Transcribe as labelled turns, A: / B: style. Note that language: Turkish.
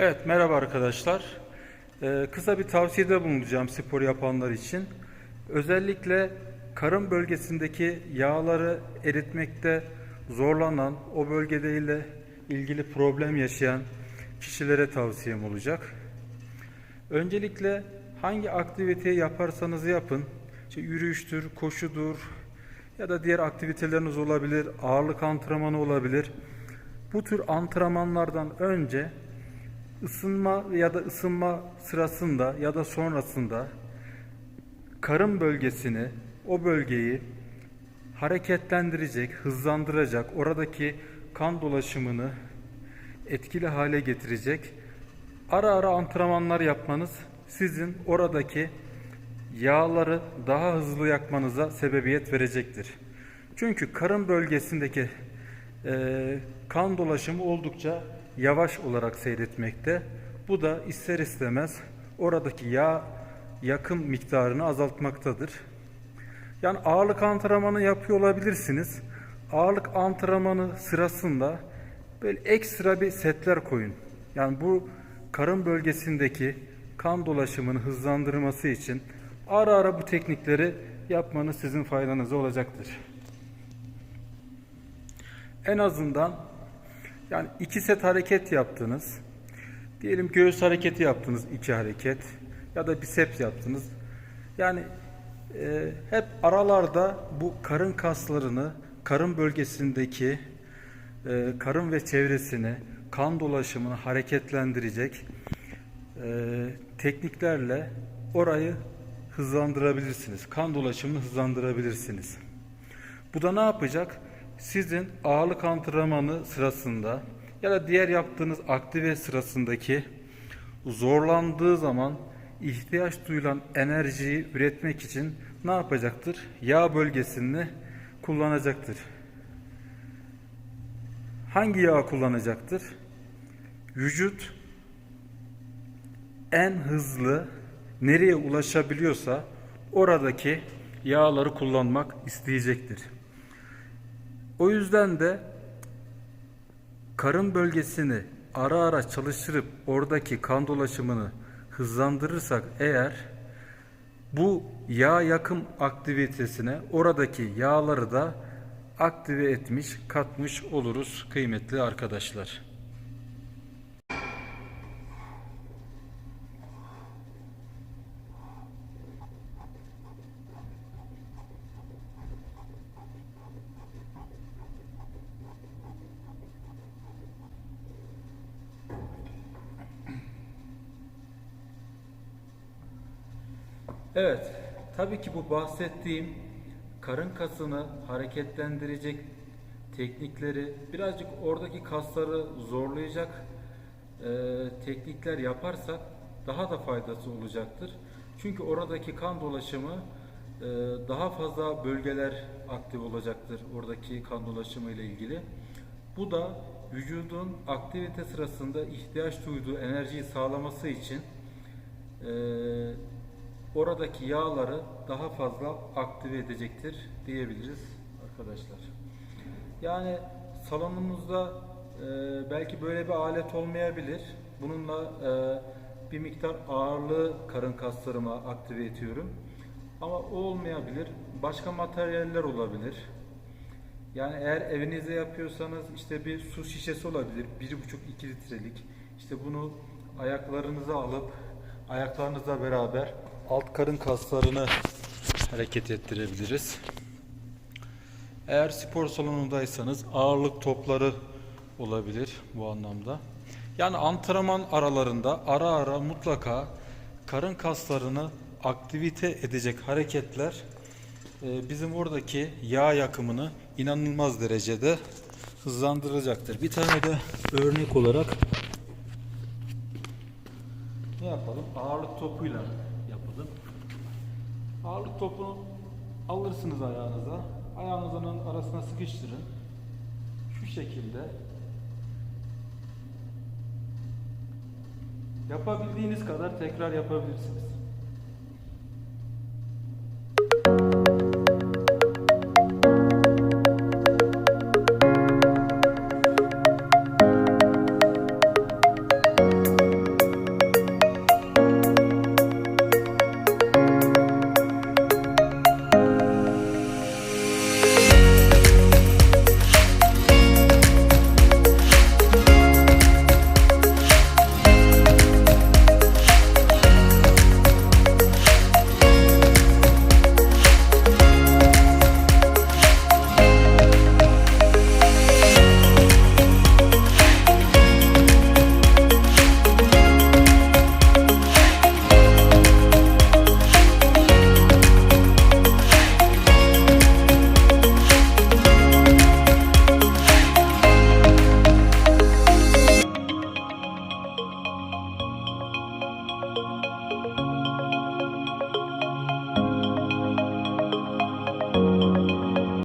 A: Evet, merhaba arkadaşlar. Ee, kısa bir tavsiyede bulunacağım spor yapanlar için. Özellikle karın bölgesindeki yağları eritmekte zorlanan, o bölgedeyle ilgili problem yaşayan kişilere tavsiyem olacak. Öncelikle hangi aktiviteyi yaparsanız yapın, işte yürüyüştür, koşudur ya da diğer aktiviteleriniz olabilir, ağırlık antrenmanı olabilir. Bu tür antrenmanlardan önce ısınma ya da ısınma sırasında ya da sonrasında karın bölgesini, o bölgeyi hareketlendirecek, hızlandıracak, oradaki kan dolaşımını etkili hale getirecek ara ara antrenmanlar yapmanız sizin oradaki yağları daha hızlı yakmanıza sebebiyet verecektir. Çünkü karın bölgesindeki e, kan dolaşımı oldukça yavaş olarak seyretmekte. Bu da ister istemez oradaki yağ yakım miktarını azaltmaktadır. Yani ağırlık antrenmanı yapıyor olabilirsiniz. Ağırlık antrenmanı sırasında böyle ekstra bir setler koyun. Yani bu karın bölgesindeki kan dolaşımını hızlandırması için ara ara bu teknikleri yapmanız sizin faydanıza olacaktır. En azından yani iki set hareket yaptınız. Diyelim göğüs hareketi yaptınız iki hareket ya da biceps yaptınız. Yani e, hep aralarda bu karın kaslarını, karın bölgesindeki e, karın ve çevresini, kan dolaşımını hareketlendirecek e, tekniklerle orayı hızlandırabilirsiniz. Kan dolaşımını hızlandırabilirsiniz. Bu da ne yapacak? Sizin ağırlık antrenmanı sırasında ya da diğer yaptığınız aktive sırasındaki zorlandığı zaman ihtiyaç duyulan enerjiyi üretmek için ne yapacaktır? Yağ bölgesini kullanacaktır. Hangi yağ kullanacaktır? Vücut en hızlı nereye ulaşabiliyorsa oradaki yağları kullanmak isteyecektir. O yüzden de karın bölgesini ara ara çalıştırıp oradaki kan dolaşımını hızlandırırsak eğer bu yağ yakım aktivitesine oradaki yağları da aktive etmiş, katmış oluruz kıymetli arkadaşlar. Evet, tabii ki bu bahsettiğim karın kasını hareketlendirecek teknikleri birazcık oradaki kasları zorlayacak e, teknikler yaparsak daha da faydası olacaktır. Çünkü oradaki kan dolaşımı e, daha fazla bölgeler aktif olacaktır oradaki kan dolaşımı ile ilgili. Bu da vücudun aktivite sırasında ihtiyaç duyduğu enerjiyi sağlaması için e, oradaki yağları daha fazla aktive edecektir diyebiliriz arkadaşlar. Yani salonumuzda e, belki böyle bir alet olmayabilir. Bununla e, bir miktar ağırlığı karın kaslarıma aktive ediyorum. Ama o olmayabilir. Başka materyaller olabilir. Yani eğer evinizde yapıyorsanız işte bir su şişesi olabilir. 1,5-2 litrelik. İşte bunu ayaklarınıza alıp ayaklarınızla beraber alt karın kaslarını hareket ettirebiliriz. Eğer spor salonundaysanız ağırlık topları olabilir bu anlamda. Yani antrenman aralarında ara ara mutlaka karın kaslarını aktivite edecek hareketler e, bizim oradaki yağ yakımını inanılmaz derecede hızlandıracaktır. Bir tane de örnek olarak ne yapalım? Ağırlık topuyla. Ağırlık topunu alırsınız ayağınıza. Ayağınızın arasına sıkıştırın. Şu şekilde yapabildiğiniz kadar tekrar yapabilirsiniz.